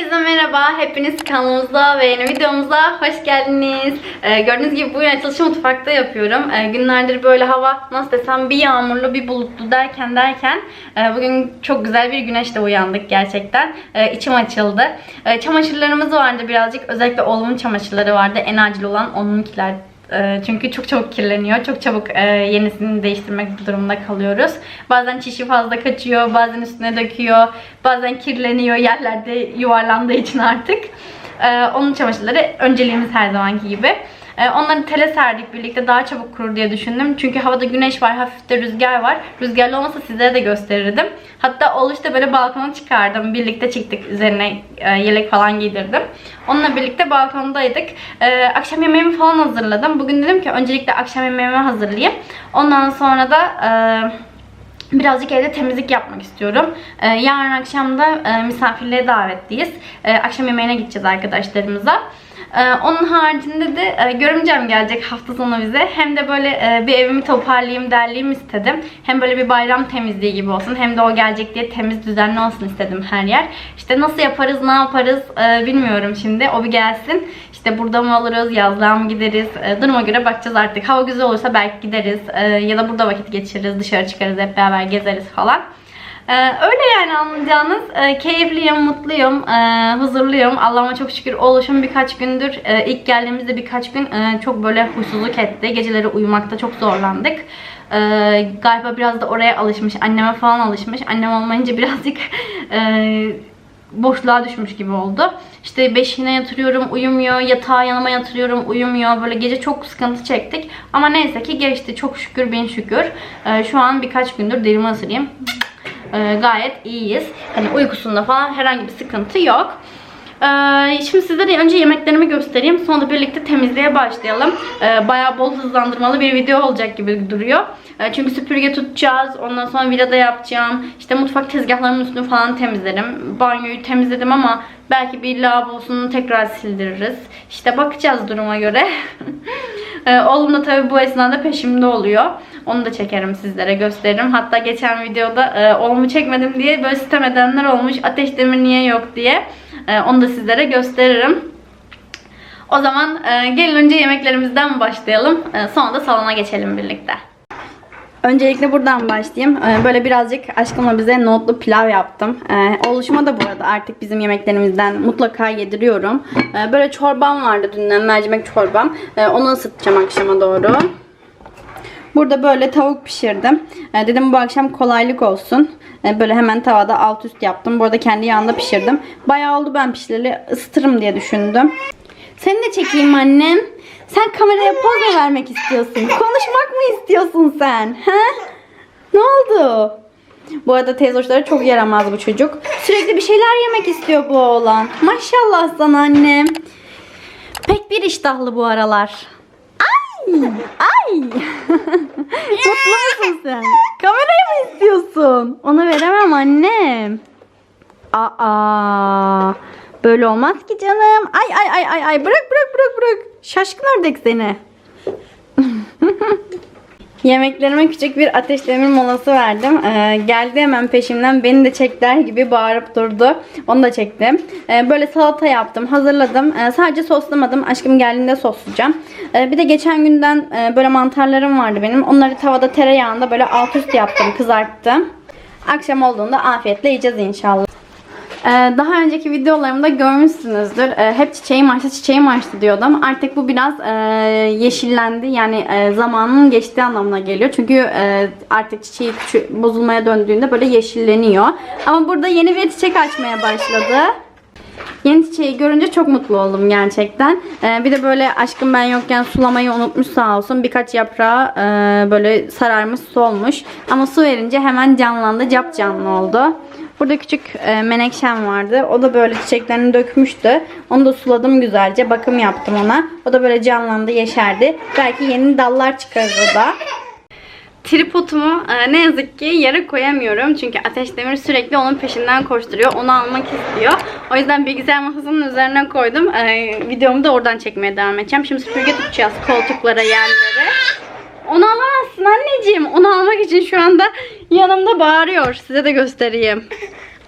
Herkese merhaba. Hepiniz kanalımıza ve yeni videomuza hoş geldiniz. Ee, gördüğünüz gibi bugün açılışı mutfakta yapıyorum. Ee, günlerdir böyle hava nasıl desem bir yağmurlu bir bulutlu derken derken e, bugün çok güzel bir güneşle uyandık gerçekten. Ee, içim açıldı. Ee, çamaşırlarımız vardı birazcık. Özellikle oğlumun çamaşırları vardı. En acil olan onunkiler e, Çünkü çok çabuk kirleniyor. Çok çabuk e, yenisini değiştirmek durumunda kalıyoruz. Bazen çişi fazla kaçıyor, bazen üstüne döküyor, bazen kirleniyor yerlerde yuvarlandığı için artık. E, Onun çamaşırları önceliğimiz her zamanki gibi. E, Onları tele serdik birlikte daha çabuk kurur diye düşündüm. Çünkü havada güneş var, hafif de rüzgar var. Rüzgarlı olmasa sizlere de gösterirdim. Hatta oluşta böyle balkona çıkardım. Birlikte çıktık. Üzerine e, yelek falan giydirdim. Onunla birlikte balkondaydık. E, akşam yemeğimi falan hazırladım. Bugün dedim ki öncelikle akşam yemeğimi hazırlayayım. Ondan sonra da e, Birazcık evde temizlik yapmak istiyorum. Ee, yarın akşam da e, misafirliğe davetliyiz. Ee, akşam yemeğine gideceğiz arkadaşlarımıza. Ee, onun haricinde de e, görümcem gelecek hafta sonu bize. Hem de böyle e, bir evimi toparlayayım, derleyeyim istedim. Hem böyle bir bayram temizliği gibi olsun. Hem de o gelecek diye temiz, düzenli olsun istedim her yer. İşte nasıl yaparız, ne yaparız e, bilmiyorum şimdi. O bir gelsin. İşte burada mı alırız, yazlığa mı gideriz? E, duruma göre bakacağız artık. Hava güzel olursa belki gideriz. Ya da burada vakit geçiririz, dışarı çıkarız, hep beraber gezeriz falan. E, öyle yani anlayacağınız. E, keyifliyim, mutluyum, e, huzurluyum. Allah'ıma çok şükür oluşum birkaç gündür. İlk geldiğimizde birkaç gün e, çok böyle huysuzluk etti. Geceleri uyumakta çok zorlandık. E, galiba biraz da oraya alışmış. Anneme falan alışmış. Annem olmayınca birazcık e, boşluğa düşmüş gibi oldu. İşte beşiğine yatırıyorum uyumuyor, yatağa yanıma yatırıyorum uyumuyor. Böyle gece çok sıkıntı çektik. Ama neyse ki geçti. Çok şükür bin şükür. Ee, şu an birkaç gündür derimi ısırayım. Ee, gayet iyiyiz. Hani uykusunda falan herhangi bir sıkıntı yok. Ee, şimdi sizlere önce yemeklerimi göstereyim. Sonra birlikte temizliğe başlayalım. Ee, bayağı bol hızlandırmalı bir video olacak gibi duruyor. Ee, çünkü süpürge tutacağız. Ondan sonra villada yapacağım. İşte mutfak tezgahlarımın üstünü falan temizlerim. Banyoyu temizledim ama belki bir lavabosunu tekrar sildiririz. İşte bakacağız duruma göre. Ee, Oğlum da tabii bu esnada peşimde oluyor. Onu da çekerim sizlere gösteririm. Hatta geçen videoda e, oğlumu çekmedim diye böyle sitem edenler olmuş. Ateş demir niye yok diye. E, onu da sizlere gösteririm. O zaman e, gelin önce yemeklerimizden başlayalım. E, sonra da salona geçelim birlikte. Öncelikle buradan başlayayım. Ee, Böyle birazcık aşkımla bize nohutlu pilav yaptım. Ee, Oluşuma da burada artık bizim yemeklerimizden mutlaka yediriyorum. Ee, Böyle çorbam vardı dünden mercimek çorbam. Ee, Onu ısıtacağım akşama doğru. Burada böyle tavuk pişirdim. Ee, dedim bu akşam kolaylık olsun. Ee, böyle hemen tavada alt üst yaptım. Bu arada kendi yağında pişirdim. Bayağı oldu ben pişireli ısıtırım diye düşündüm. Seni de çekeyim annem. Sen kameraya poz mu vermek istiyorsun? Konuşmak mı istiyorsun sen? He? Ne oldu? Bu arada teyze çok yaramaz bu çocuk. Sürekli bir şeyler yemek istiyor bu oğlan. Maşallah sana annem. Pek bir iştahlı bu aralar. Ay! Mutlu musun sen? Kamerayı mı istiyorsun? Onu veremem annem. Aa! Böyle olmaz ki canım. Ay ay ay ay ay bırak bırak bırak bırak. Şaşkın ördek seni. Yemeklerime küçük bir ateş demir molası verdim. Ee, geldi hemen peşimden beni de çek der gibi bağırıp durdu. Onu da çektim. Ee, böyle salata yaptım, hazırladım. Ee, sadece soslamadım. Aşkım geldiğinde soslayacağım. Ee, bir de geçen günden e, böyle mantarlarım vardı benim. Onları tavada tereyağında böyle alt üst yaptım, kızarttım. Akşam olduğunda afiyetle yiyeceğiz inşallah. Ee, daha önceki videolarımda görmüşsünüzdür. Ee, hep çiçeğim açtı, çiçeğim açtı diyordum. Artık bu biraz e, yeşillendi. Yani e, zamanın geçtiği anlamına geliyor. Çünkü e, artık çiçeği bozulmaya döndüğünde böyle yeşilleniyor. Ama burada yeni bir çiçek açmaya başladı. Yeni çiçeği görünce çok mutlu oldum gerçekten. Ee, bir de böyle aşkım ben yokken sulamayı unutmuş sağ olsun. Birkaç yaprağı e, böyle sararmış solmuş. Ama su verince hemen canlandı. Cap canlı oldu. Burada küçük e, menekşem vardı. O da böyle çiçeklerini dökmüştü. Onu da suladım güzelce. Bakım yaptım ona. O da böyle canlandı, yeşerdi. Belki yeni dallar çıkarır o da. Tripodumu e, ne yazık ki yere koyamıyorum. Çünkü Ateş Demir sürekli onun peşinden koşturuyor. Onu almak istiyor. O yüzden bilgisayar masasının üzerine koydum. E, videomu da oradan çekmeye devam edeceğim. Şimdi süpürge tutacağız koltuklara, yerlere. Onu alamazsın anneciğim. Onu almak için şu anda yanımda bağırıyor. Size de göstereyim.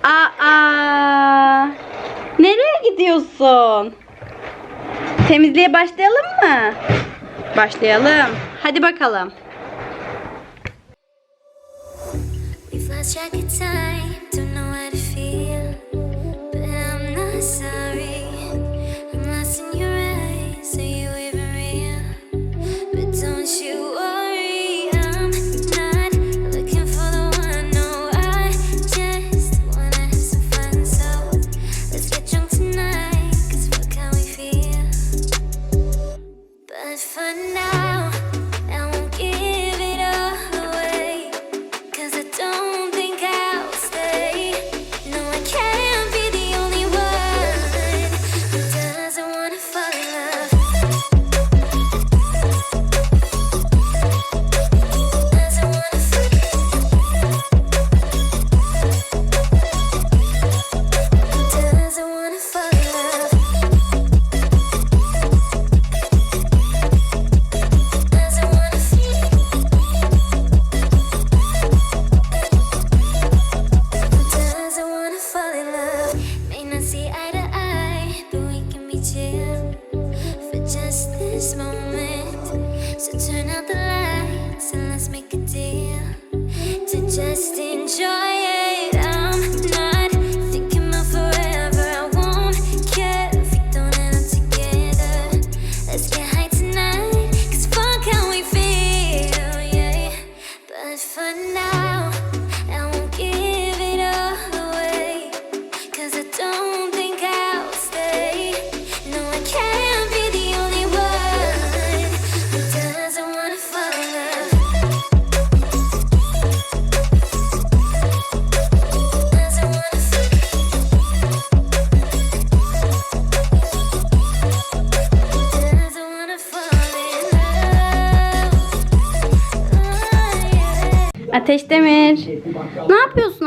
Aa! Nereye gidiyorsun? Temizliğe başlayalım mı? Başlayalım. Hadi bakalım. We've lost track of time, don't know how to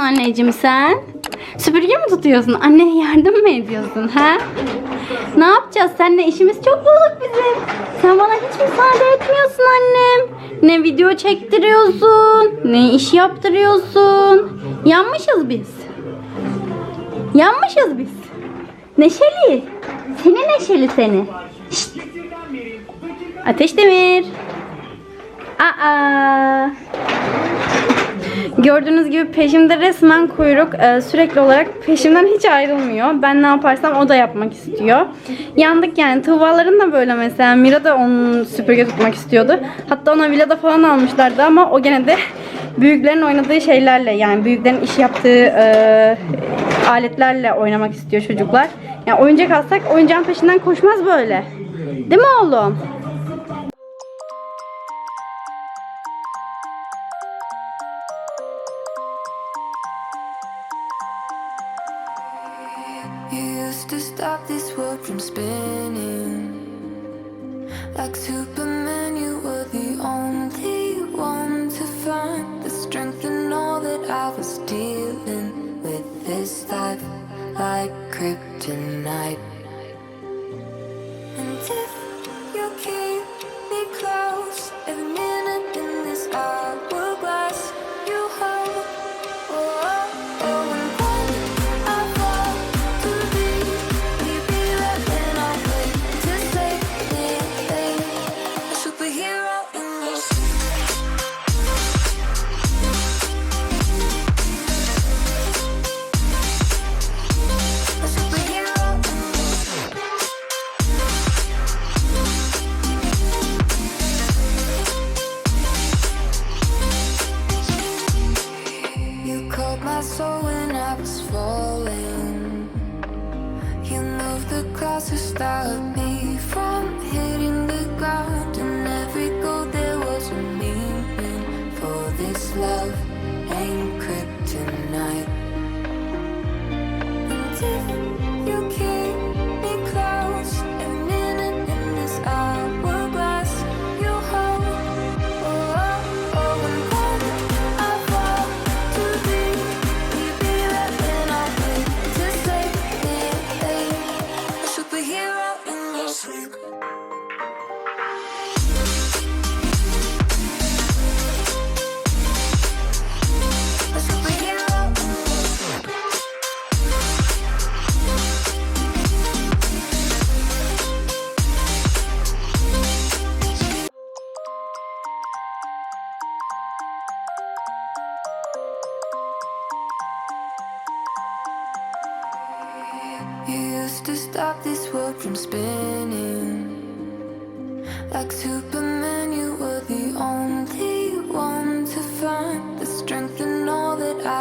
anneciğim sen? Süpürge mi tutuyorsun? Anneye yardım mı ediyorsun ha? Ne yapacağız? Seninle işimiz çok bozuk bizim. Sen bana hiç müsaade etmiyorsun annem. Ne video çektiriyorsun, ne iş yaptırıyorsun. Yanmışız biz. Yanmışız biz. Neşeli. Seni neşeli seni. Şşt. Ateş Demir. Aa. Gördüğünüz gibi peşimde resmen kuyruk Ee, sürekli olarak peşimden hiç ayrılmıyor. Ben ne yaparsam o da yapmak istiyor. Yandık yani. Tuğbaların da böyle mesela. Mira da onun süpürge tutmak istiyordu. Hatta ona villada falan almışlardı ama o gene de büyüklerin oynadığı şeylerle yani büyüklerin iş yaptığı e, aletlerle oynamak istiyor çocuklar. Yani oyuncak alsak oyuncağın peşinden koşmaz böyle. Değil mi oğlum? From spinning. Like Superman, you were the only one to find the strength in all that I was dealing with this life like kryptonite.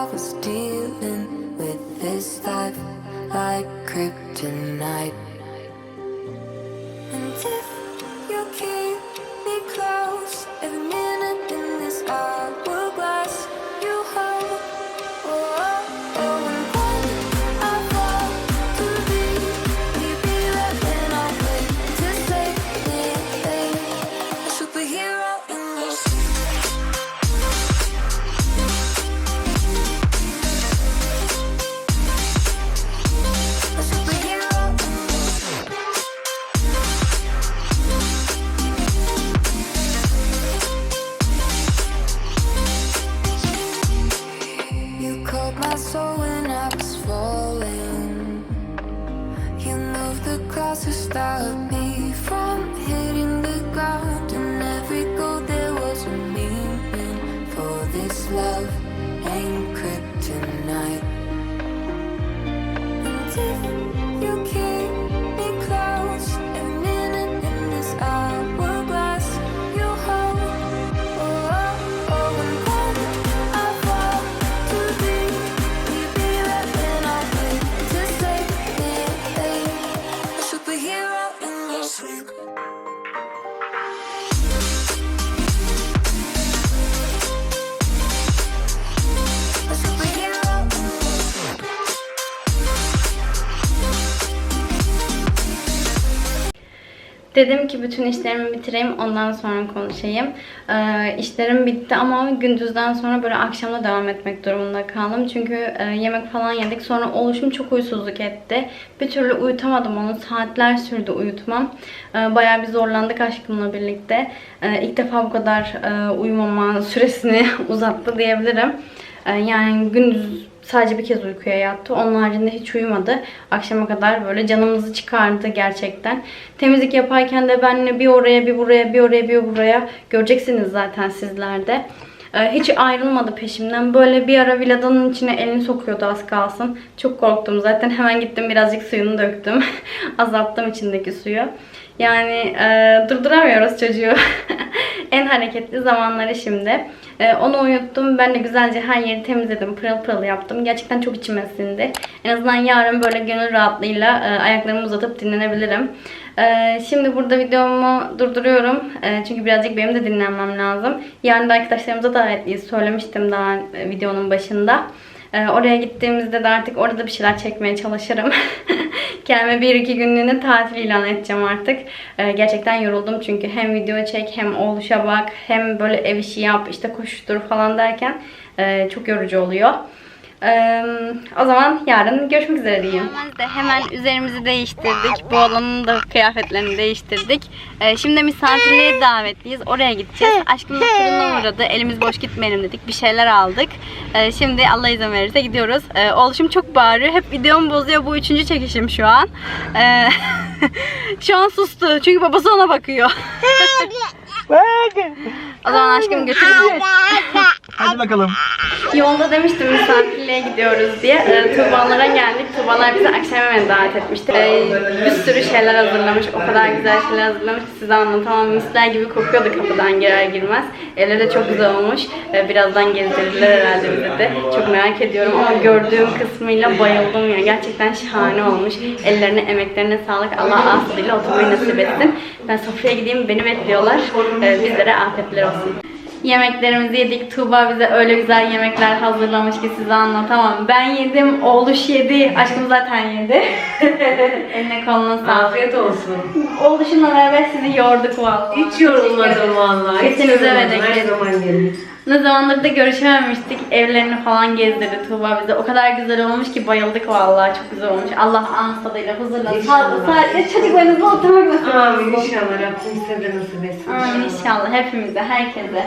I was dealing with this life, like kryptonite. Love ain't. And if you keep Dedim ki bütün işlerimi bitireyim ondan sonra konuşayım. Ee, işlerim bitti ama gündüzden sonra böyle akşamda devam etmek durumunda kaldım. Çünkü e, yemek falan yedik. Sonra oluşum çok huysuzluk etti. Bir türlü uyutamadım onu. Saatler sürdü uyutmam. Ee, bayağı bir zorlandık aşkımla birlikte. Ee, ilk defa bu kadar e, uyumama süresini uzattı diyebilirim. Ee, yani gündüz sadece bir kez uykuya yattı. Onun haricinde hiç uyumadı. Akşama kadar böyle canımızı çıkardı gerçekten. Temizlik yaparken de benle bir oraya bir buraya bir oraya bir buraya göreceksiniz zaten sizler de. Ee, Hiç ayrılmadı peşimden. Böyle bir ara villadanın içine elini sokuyordu az kalsın. Çok korktum zaten. Hemen gittim birazcık suyunu döktüm. Azalttım içindeki suyu. Yani e, durduramıyoruz çocuğu. en hareketli zamanları şimdi. E, onu uyuttum. Ben de güzelce her yeri temizledim. Pırıl pırıl yaptım. Gerçekten çok içime sindi. En azından yarın böyle gönül rahatlığıyla e, ayaklarımı uzatıp dinlenebilirim. E, şimdi burada videomu durduruyorum. E, çünkü birazcık benim de dinlenmem lazım. Yarın da arkadaşlarımıza davetliyiz. Söylemiştim daha e, videonun başında. Oraya gittiğimizde de artık orada bir şeyler çekmeye çalışırım. Kendime bir iki günlüğüne tatil ilan edeceğim artık. Ee, gerçekten yoruldum çünkü hem video çek hem oluşa bak hem böyle ev işi yap işte koştur falan derken e, çok yorucu oluyor. Ee, o zaman yarın görüşmek üzere diyeyim. de hemen üzerimizi değiştirdik. Bu olanın da kıyafetlerini değiştirdik. Ee, şimdi misafirliğe davetliyiz. Oraya gideceğiz. Aşkımla fırına uğradı. Elimiz boş gitmeyelim dedik. Bir şeyler aldık. Ee, şimdi Allah izin verirse gidiyoruz. Ee, oluşum çok bağırıyor. Hep videomu bozuyor. Bu üçüncü çekişim şu an. Ee, şu an sustu. Çünkü babası ona bakıyor. o zaman aşkım götür bizi. Hadi bakalım. Yolda demiştim misafirliğe gidiyoruz diye. E, Tuğbalara geldik. Tuğbalar bizi akşam yemeğine davet etmişti. E, bir sürü şeyler hazırlamış. O kadar güzel şeyler hazırlamış ki size anlatamam. Misler gibi kokuyordu kapıdan girer girmez. Evleri de çok güzel olmuş. E, birazdan gezdirirler herhalde bize de. Çok merak ediyorum ama gördüğüm kısmıyla bayıldım ya. Gerçekten şahane olmuş. Ellerine, emeklerine sağlık. Allah ağız tadıyla oturmayı nasip etsin. Ben sofraya gideyim. Beni bekliyorlar. E, bizlere afiyetler olsun. Yemeklerimizi yedik. Tuğba bize öyle güzel yemekler hazırlamış ki size anlatamam. Ben yedim, oğluş yedi, aşkım zaten yedi. Eline koluna sağlık. Afiyet olsun. Oğluşumla beraber sizi yorduk vallahi. Hiç yorulmadım vallahi. Hiç Kesinize yorulmadım. Her zaman gelin. Ne zamandır da görüşememiştik. Evlerini falan gezdirdi Tuğba bize. O kadar güzel olmuş ki bayıldık vallahi. Çok güzel olmuş. Allah ağız tadıyla huzurla, İnşallah. saatle çocuklarınızla oturmak nasip Amin inşallah Rabbim size de nasip etsin. Amin inşallah hepimize, herkese.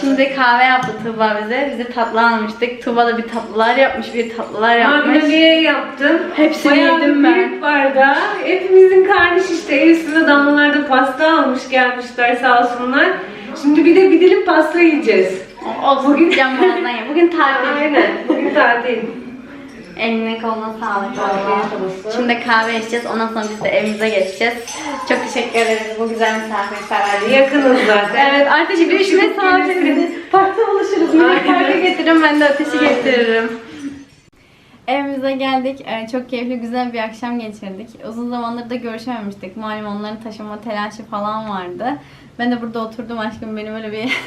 Şimdi kahve yaptı Tuğba bize. Bize tatlı almıştık. Tuğba da bir tatlılar yapmış, bir tatlılar yapmış. Magnolia yaptım. Hepsini Bayağı yedim ben. büyük bardağı. Hepimizin karnı şişti. Üstüne damlalarda pasta almış gelmişler sağ olsunlar. Şimdi bir de bir dilim pasta yiyeceğiz. Olsun bugün can boğazdan ya. Bugün tatil. Aynen. Bugün tatil. Eline koluna sağlık. Olsun. Şimdi kahve içeceğiz. Ondan sonra biz de evimize geçeceğiz. Çok teşekkür ederiz bu güzel misafirperverliğe. Yakınız zaten. Evet artık bir işime sağlık gelirsiniz. Parkta buluşuruz. Aynen. parka getiririm ben de ateşi getiririm. Evimize geldik. Ee, Çok keyifli, güzel bir akşam geçirdik. Uzun zamandır da görüşememiştik. Malum onların taşıma telaşı falan vardı. Ben de burada oturdum aşkım benim öyle bir...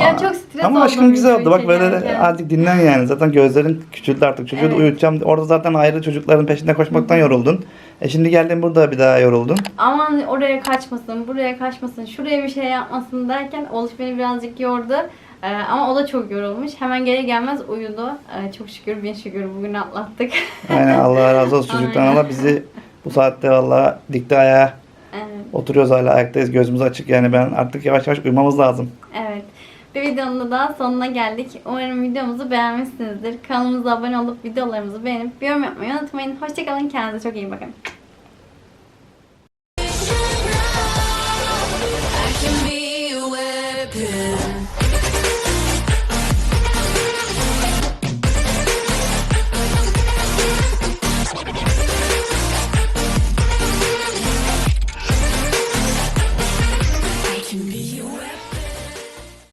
ya çok stres Ama aşkım güzel oldu. Bak böyle çekerken. artık dinlen yani. Zaten gözlerin küçüldü artık. Çocuğu da Evet. uyutacağım. Orada zaten ayrı çocukların peşinde koşmaktan yoruldun. E şimdi geldin burada bir daha yoruldun. Aman oraya kaçmasın, buraya kaçmasın, şuraya bir şey yapmasın derken Oluş beni birazcık yordu. Ee, ama o da çok yorulmuş. Hemen geri gelmez uyudu. Ee, çok şükür, bin şükür bugün atlattık. Yani Allah razı olsun çocuktan. Aynen. Allah bizi bu saatte valla dikti ayağa. Evet. Oturuyoruz hala ayaktayız. Gözümüz açık yani. Ben artık yavaş yavaş uyumamız lazım. Evet. Bir videonun da sonuna geldik. Umarım videomuzu beğenmişsinizdir. Kanalımıza abone olup videolarımızı beğenip yorum yapmayı unutmayın. Hoşçakalın. Kendinize çok iyi bakın.